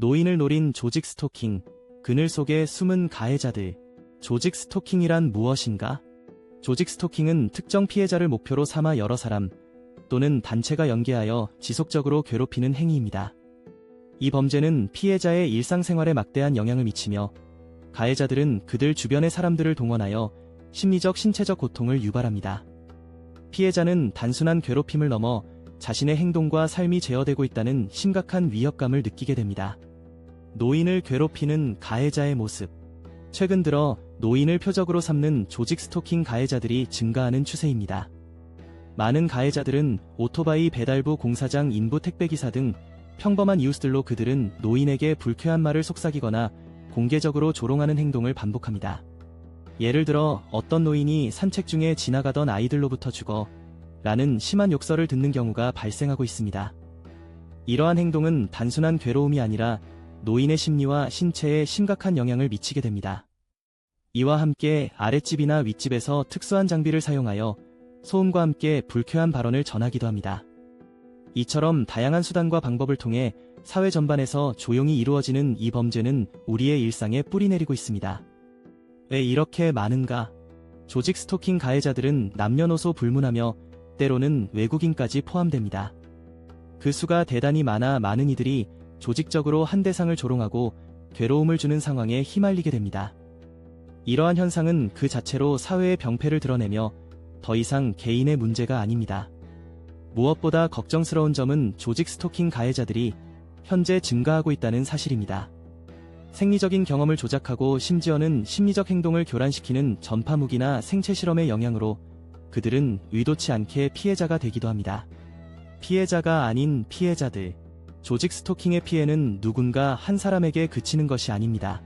노인을 노린 조직 스토킹, 그늘 속의 숨은 가해자들. 조직 스토킹이란 무엇인가? 조직 스토킹은 특정 피해자를 목표로 삼아 여러 사람 또는 단체가 연계하여 지속적으로 괴롭히는 행위입니다. 이 범죄는 피해자의 일상생활에 막대한 영향을 미치며 가해자들은 그들 주변의 사람들을 동원하여 심리적 신체적 고통을 유발합니다. 피해자는 단순한 괴롭힘을 넘어 자신의 행동과 삶이 제어되고 있다는 심각한 위협감을 느끼게 됩니다. 노인을 괴롭히는 가해자의 모습. 최근 들어 노인을 표적으로 삼는 조직 스토킹 가해자들이 증가하는 추세입니다. 많은 가해자들은 오토바이 배달부 공사장 인부 택배기사 등 평범한 이웃들로 그들은 노인에게 불쾌한 말을 속삭이거나 공개적으로 조롱하는 행동을 반복합니다. 예를 들어 어떤 노인이 산책 중에 지나가던 아이들로부터 죽어 라는 심한 욕설을 듣는 경우가 발생하고 있습니다. 이러한 행동은 단순한 괴로움이 아니라 노인의 심리와 신체에 심각한 영향을 미치게 됩니다. 이와 함께 아랫집이나 윗집에서 특수한 장비를 사용하여 소음과 함께 불쾌한 발언을 전하기도 합니다. 이처럼 다양한 수단과 방법을 통해 사회 전반에서 조용히 이루어지는 이 범죄는 우리의 일상에 뿌리내리고 있습니다. 왜 이렇게 많은가? 조직 스토킹 가해자들은 남녀노소 불문하며 때로는 외국인까지 포함됩니다. 그 수가 대단히 많아 많은 이들이 조직적으로 한 대상을 조롱하고 괴로움을 주는 상황에 휘말리게 됩니다. 이러한 현상은 그 자체로 사회의 병폐를 드러내며 더 이상 개인의 문제가 아닙니다. 무엇보다 걱정스러운 점은 조직 스토킹 가해자들이 현재 증가하고 있다는 사실입니다. 생리적인 경험을 조작하고 심지어는 심리적 행동을 교란시키는 전파 무기나 생체 실험의 영향으로 그들은 의도치 않게 피해자가 되기도 합니다. 피해자가 아닌 피해자들. 조직 스토킹의 피해는 누군가 한 사람에게 그치는 것이 아닙니다.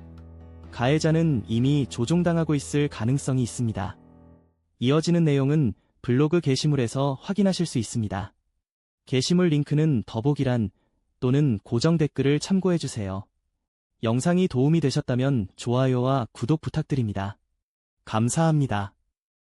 가해자는 이미 조종당하고 있을 가능성이 있습니다. 이어지는 내용은 블로그 게시물에서 확인하실 수 있습니다. 게시물 링크는 더보기란 또는 고정 댓글을 참고해주세요. 영상이 도움이 되셨다면 좋아요와 구독 부탁드립니다. 감사합니다.